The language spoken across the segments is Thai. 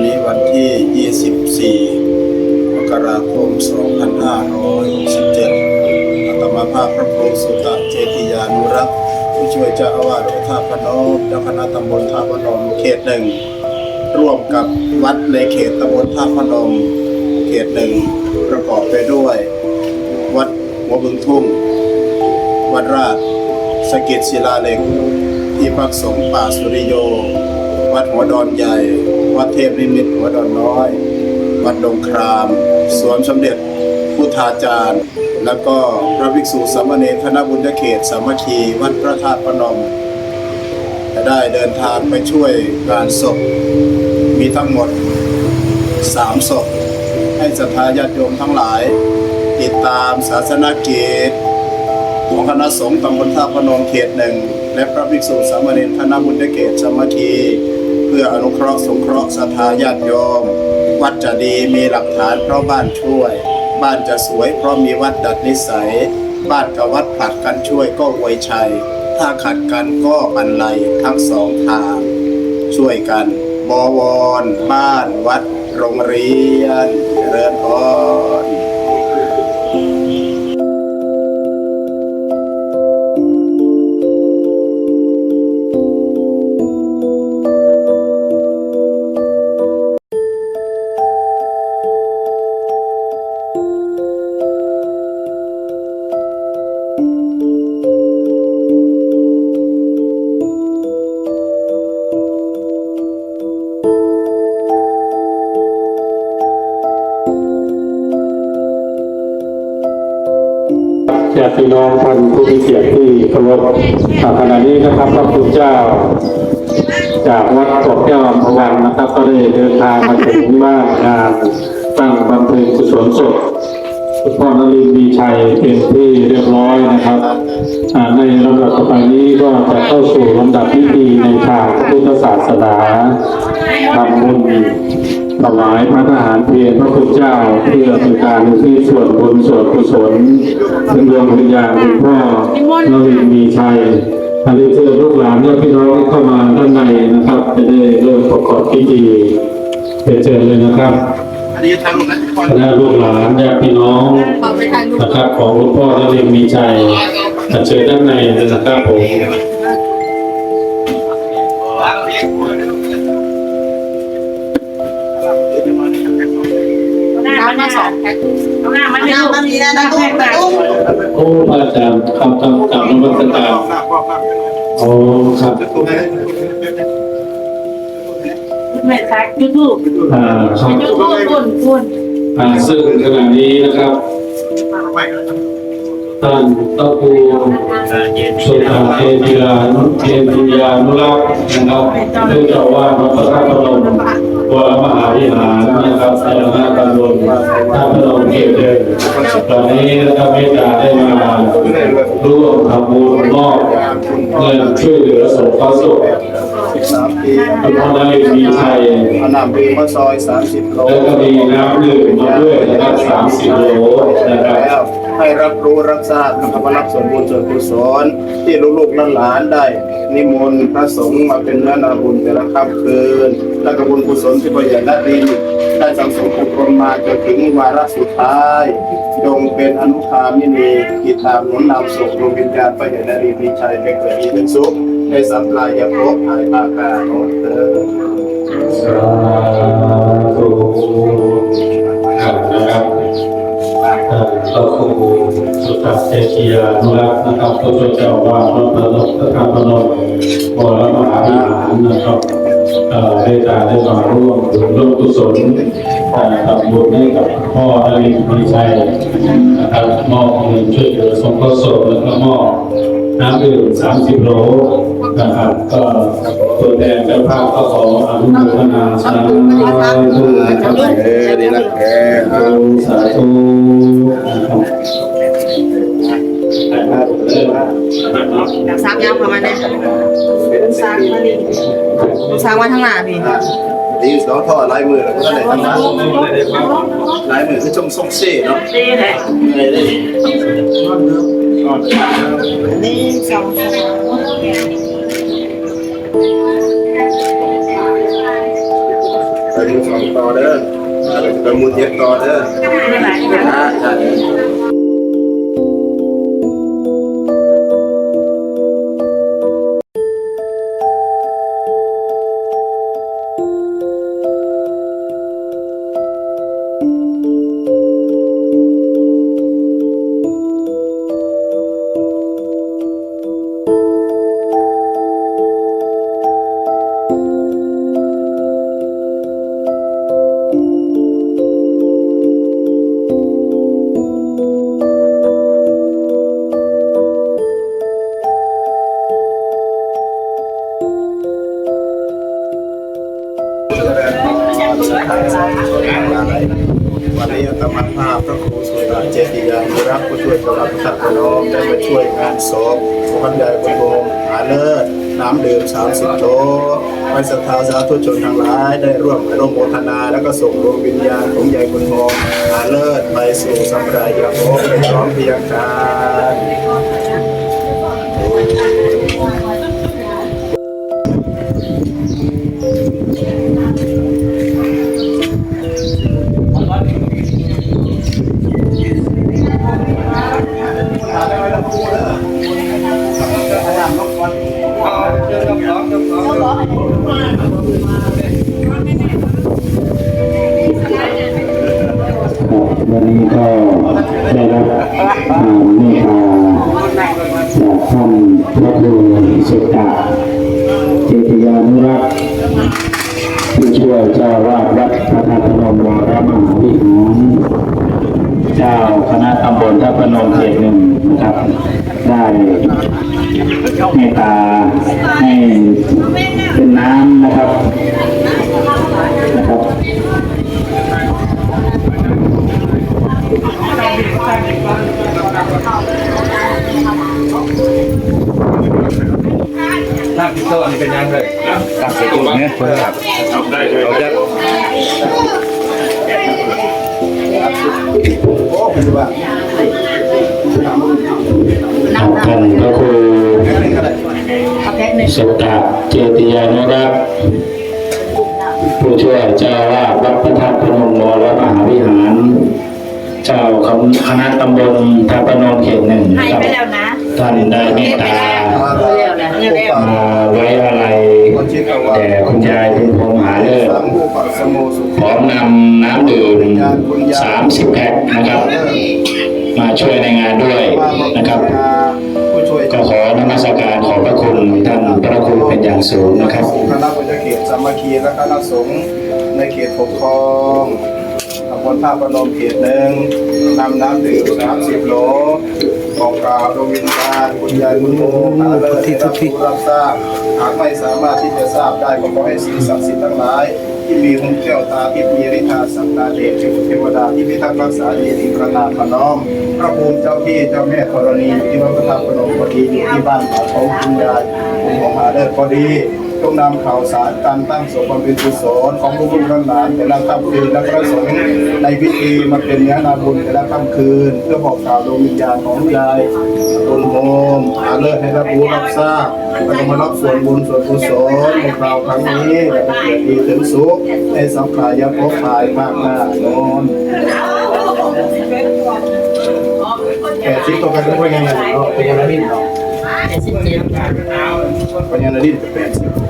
นนี้วันที่ 24 มกราคม 2567อัตมาภาพพระครูสุตะเจติยานุรักษ์ผู้ช่วยเจ้าอาวาสวัดท่าพนมเจ้าคณะตำบลท่าพนมเขตหนึ่ง ร่วมกับวัดในเขตตำบลท่าพนมเขตหนึ่ง ประกอบไปด้วย วัดหัวบึงทุ่ง วัดราชสก็ดศิลาเหล็ก ที่พักสงฆ์ป่าสุริโย วัดหัวดอนใหญ่ วัดเทพนิมิตหัวดอนน้อย วัดดงคราม สวนสมเด็จพุทธาจารย์ แล้วก็พระภิกษุสามเณรคณะบุญเขตสามัคคีวัดพระธาตุพนมจะได้เดินทางไปช่วยงานศพ มีทั้งหมดสามศพ ให้ศรัทธาญาติโยมทั้งหลาย ติดตามศาสนกิจของคณะสงฆ์ตำบลท่าพนมเขตหนึ่งและพระภิกษุสามเณรคณะบุญเกตสามัคคี พื่ออนุเคราะห์สงเคราะห์ศรัทธาญาติโยม วัดจะดีมีหลักฐานเพราะบ้านช่วย บ้านจะสวยเพราะมีวัดดัดนิสัย บ้านกับวัดผลัดกันช่วยก็อวยชัย ถ้าขัดกันก็บันไลทั้งสองทาง ช่วยกันบวรบ้านวัด โรงเรียนเจริญพร ญาติน้องท่านผู้มีเกียรติที่เคารพอ่าขณะนี้นะครับพระคุณเจ้า จากวัดเกาะแก้วอำภาวันนะครับ ก็ได้เดินทางมาถึงบ้านงานตั้งบำเพ็ญกุศลศพคุณพ่อนรินทร์มีชัยเป็นที่เรียบร้อยนะครับในลำดับต่อไปนี้ก็จะเข้าสู่ลำดับพิธีในทางพุทธศาสนาทำบุญ ถวายพระทหารเพลพระคุณเจ้าเพื่อเป็นการอุที่ส่วนบุญส่วนกุศลถึงดวงวิญญาณคุณพ่อนวินมีชัยอันนี้เชิญลูกหลานและพี่น้องเข้ามาด้านในนะครับ จะได้เริ่มประกอบพิธีเรียนเชิญเลยนะครับอันนี้ทางนั้นคณะลูกหลานญาติพี่น้องนะครับของหลวงพ่อนวินมีชัยเชิญด้านในเลยนะครับผม น้ำมาสองแพ็คเอาหน้ามันให้ลูกน้ำมันมีนะนะตุ้มนะตุ้มโอ้พระอาจารย์คำคำกลับนมัสการโอ้ครับไม่แพ็คยูทูบอ่าครับยูทูบปุ่นปุ่นอ่าซึ่งขณะนี้นะครับท่านตะปูสุตาเอติยานุเอติยานุรักษ์นะครับเนื่องจาว่าพระพุทธพนม วรมหาวิหารนะครับสถานตำบลท่าพนมเขตเดิมตอนนี้นะครับเมตตาได้มาร่วมทำบุญมอบเงินช่วยเหลือสงเคราะห์ ศพสามปีคุณพ่อนารินมีชัยอานำปีมาซอยสามสิบโลแล้วก็มีน้ำดื่มมาด้วยนะครับสามสิบโลนะครับแล้วให้รับรู้รับทราบนะครับว่ารับส่วนบุญส่วนกุศลที่ลูกๆหลานๆได้ นิมนต์พระสงฆ์มาเป็นเนื้อนาบุญแต่ละค่ำคืน และกบุญกุศลที่พระหยาณรินได้สังสมอบรมมาจนถึงวาระสุดท้ายจงเป็นอนุภามินีกิตามหนุนนำส่งดวงวิญญาณพระยาณรินมีชัยเป็นเกิดดีเป็นสุข ในสัมปรายภพหายปากาโนเตอสาธุครับนะครับท่านพระครูสุตตะเทชียานุรักษ์นะครับพระเจ้าว่าพระพนมพระธรรมนมวรมหาวิหารนะครับได้ตาได้มาร่วมบุญร่วมกุศลเอ่ทำบุญให้กับพ่อนรินทร์มีชัยนะครับมอบเงินช่วยเหลือสงเคราะห์ศพแล้วก็มอบน้ำดื่ม30โล นะครับก็ตัวแทนเจ้าภาพก็ขออนุโมทนาสาธุนะครับเออดีละแกสาธุสาธุนะครับสามยาวประมาณนี้สามมาดิสามวันทั้งหน้าพี่ดีสองท่อลายมือแล้วก็ได้ทำงานลายมือคือจงทรงเซ่เนาะดีเลยได้ได้นี่สอง ต่อเด้อประมูลเย็บต่อเด้อไม่ ไหลอ่าจ้ะวันนี้ธรรมภาพพระครูสุรเจติยานุรักษ์ผู้ช่วยกำลังทัพน้อมได้มาช่วยงานศพพันใหญ่คุณโงหาเลิศน้ำดื่ม30โถไปศรัทธาสาธุชนทั้งหลายได้ร่วมอนุโมทนา แล้วก็ส่งดวงวิญญาณของยายคุณโงหาเลิศไปสู่สัมปรายภพในพร้อมเพียงกัน วันนี้ก็ได้รับความเมตตาจากท่านพระครูสุตตะเจติยานุรักษ์ผู้ช่วยเจ้าวาดวัดพระธาตุพนมวรมหาวิหารเจ้าคณะตำบลท่าพนมเขตหนึ่งนะครับ ได้เมตตาให้ สุตตะเจติยานุรักษ์ผู้ช่วยเจ้าอาวาดวัดพระธาตุพนมวรมหาวิหาร เจ้าคณะตำบลทัพพนมเขตหนึ่งให้ครับไปแล้วนะท่านได้เมตตามาไว้อะไรแด่คุณยายคุณพรหมหาเลิศสังผู้ปัสโมสุพร้อมนำน้ำดื่ม30 แพ็คนะครับ มาช่วยในงานด้วยนะครับ เป็นอย่างสูงนะครับคณะบุญเขตสามัคคีและคณะสงฆ์ในเขตปกครองตำบลท่าพนมเขตหนึ่งนำน้ำดื่มสามสิบโหลของกล่าวดวงวิญญาณคุณยายคุณโมหาเลิศที่รับรู้รับทราบหากไม่สามารถที่จะทราบได้ก็ขอให้สิ่งศักดิ์สิทธิ์ทั้งหลาย ที่มีองค์แก้วตาที่มีฤทธาสังตาเดชเทวดาที่พิทักษ์รักษาเจดีย์ประนาพน้อม พระภูมิเจ้าพี่เจ้าแม่ธรณีที่วัดพระธาตุพนมพอดีอยู่ที่บ้านของคุณยายคุณหมหาเลิศพอดี จงนำข่าวสารการตั้งศพบำเพ็ญกุศลของลูกหลานๆแต่ละค่ำคืนและพระสงฆ์ในพิธีมาเป็นเนื้อนาบุญแต่ละค่ำคืน เพื่อบอกกล่าวดวงวิญญาณของยายตุนโฮมหาเลิศให้รับรู้รับทราบและมารับส่วนบุญส่วนกุศลในคราวครั้งนี้และเป็นเกียรติดีถึงสุขในสังขารยภพภายภาคหน้าโน้นแปดสิบตัวกันเป็นยังไงเนาะเป็นยังไงเนาะเป็นยังไงดิ้นแปดสิบ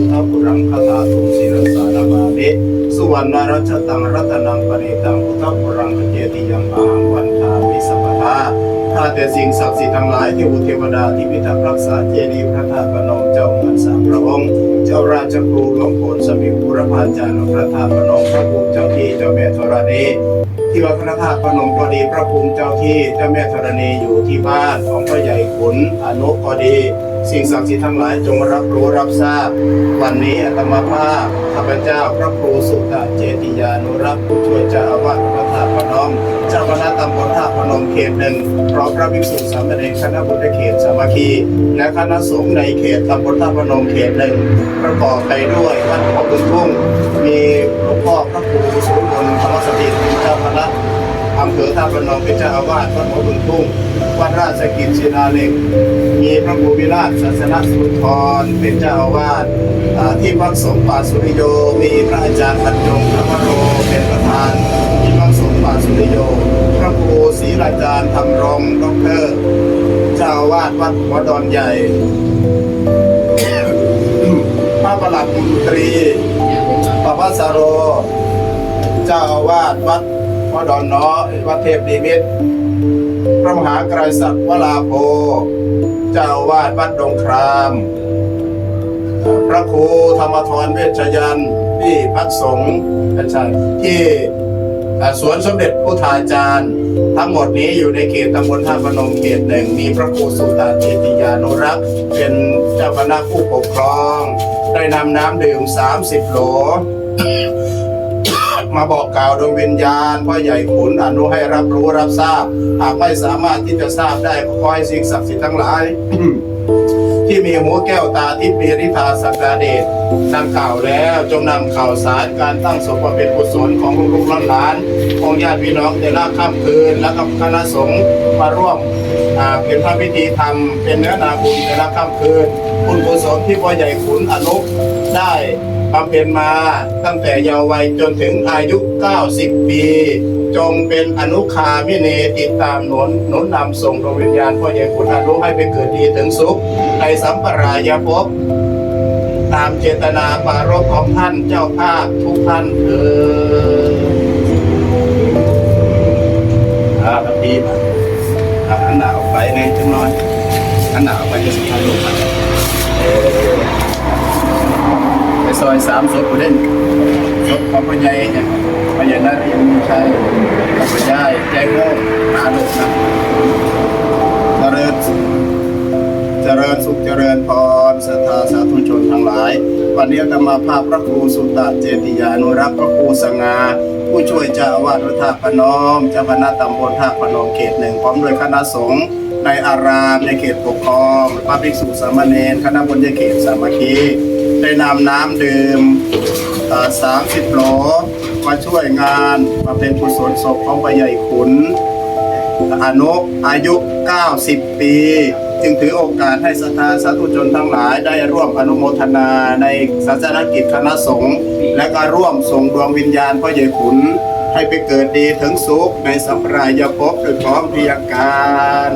ทธปุรังคตาตุสิรสานามามิสุวรรณรัชตังรัตนังปณิตังพุทธปุรังคเจติยังอาหังวันทามิสัพพทาข้าแต่สิ่งศักดิ์สิทธิ์ทั้งหลายเทวเทวดาที่พิทักษ์รักษาเจดีย์พระธาตุพนมเจ้าเงินสามพระองค์เจ้าราชครูหลวงโพนสมิบุรพาจารย์พระธาตุพนมพระภูมิเจ้าที่เจ้าแม่ธรณีที่วัดพระธาตุพนมก็ดีพระภูมิเจ้าที่เจ้าแม่ธรณีอยู่ที่บ้านของพระใหญ่ขุนอนุก็ดี สิ่งศักดิ์สิทธิ์ทั้งหลายจงรับรู้รับทราบ วันนี้อาตมาภาพข้าพเจ้าพระครูสุตตะเจติยานุรักษ์ผู้ช่วยเจ้าอาวาสพระธาตุพนมเจ้าคณะตำบลท่าพนมเขตหนึ่งพร้อมพระภิกษุสามเณรคณะบุตรเขตสามัคคีและคณะสงฆ์ในเขตตำบลท่าพนมเขตหนึ่งประกอบไปด้วยท่านพ่อบุญทุ่งมีหลวงพ่อพระครูสุนทรธรรมสถิตเจ้าคณะ อำเภอท่าพนมเป็นเจ้าอาวาสวัดหัวบุญทุ่งวัดราชกิจศิลาเล็ก มีพระครูวิราชศาสนสุนทรเป็นเจ้าอาวาสที่วัดสงฆ์ป่าสุริโย มีพระอาจารย์บรรจงพระวโรเป็นประธานที่วัดสงฆ์ป่าสุริโย พระครูศรีราจารย์ธรรมรงค์ดอกเตอร์เจ้าอาวาสวัดหัวดอนใหญ่พระประหลัดมนตรีปวัสโร เจ้าอาวาสวัด วัดดอนน้อวัดเทพนิมิตรพระมหากรายศักดิ์วลาโภเจ้าวาสวัดดงครามพระครูธรรมทรเวชยันที่พักสงฆ์ไม่ใช่ที่สวนสมเด็จพุทธาจารย์ ทั้งหมดนี้อยู่ในเขตตำบลท่าพนมเขตหนึ่ง มีพระครูสุตาเจติยานุรักษ์ เป็นเจ้าคณะผู้ปกครอง ได้นำน้ำดื่ม 30 โหล มาบอกกล่าวดวงวิญญาณพ่อใหญ่ขุนอนุให้รับรู้รับทราบ หากไม่สามารถที่จะทราบได้ก็ขอให้สิ่งศักดิ์สิทธิ์ทั้งหลาย ที่มีหัวแก้วตาทิพย์มีริธาสักดาเดชดังกล่าวแล้วจงนำข่าวสารการตั้งศพเป็นกุศลของลูกหลานของญาติพี่น้องแต่ละค่ำคืน และกับคณะสงฆ์มาร่วมเป็นพระพิธีธรรมเป็นเนื้อนาบุญแต่ละค่ำคืนบุญกุศลที่พ่อใหญ่ขุนอนุได้ บำเพ็ญมาตั้งแต่เยาว์วัยจนถึงอายุ 90 ปี จงเป็นอนุคามิเนติดตามหนุนหนุนนำส่งดวงวิญญาณพ่อใหญ่ขุนอนุให้ไปเกิดดีถึงสุข ในสัมปรายภพตามเจตนาปารภของท่านเจ้าภาพทุกท่านเถิดอาปฏิบัติอาหันหนาออกไปไงจังน้อยหันหนาออกไปจะสัมผัสลมพัดเอ่อไป ซอยสามศพกูเล่นศพของพ่อใหญ่เนี่ยพ่อใหญ่นารีมีชัยพ่อใหญ่ใจโง่หาลูกนะเจริญเจริญสุขเจริญพรศรัทธาสาธุชนทั้งหลาย วันนี้ธรรมาภาพพระครูสุตตะเจติยานุรักษ์พระครูสง่าผู้ช่วยเจ้าอาวาสวัดท่าพนมเจ้าคณะตำบลท่าพนมเขตหนึ่งพร้อมด้วยคณะสงฆ์ในอารามในเขตปกครองพระภิกษุสามเณรคณะบุญญเขตสามัคคี ได้นำน้ำดื่มสามสิบโหลมาช่วยงานมาเป็นกุศลศพของพระใหญ่ขุนอนุอายุ 90 ปี จึงถือโอกาสให้สถาสาธุชนทั้งหลายได้ร่วมอนุโมทนาในศาสนกิจคณะสงฆ์และก็ร่วมส่งดวงวิญญาณพ่อใหญ่ขุน ให้ไปเกิดดีถึงสุขในสัมปรายภพโดยพร้อมเพรียงกัน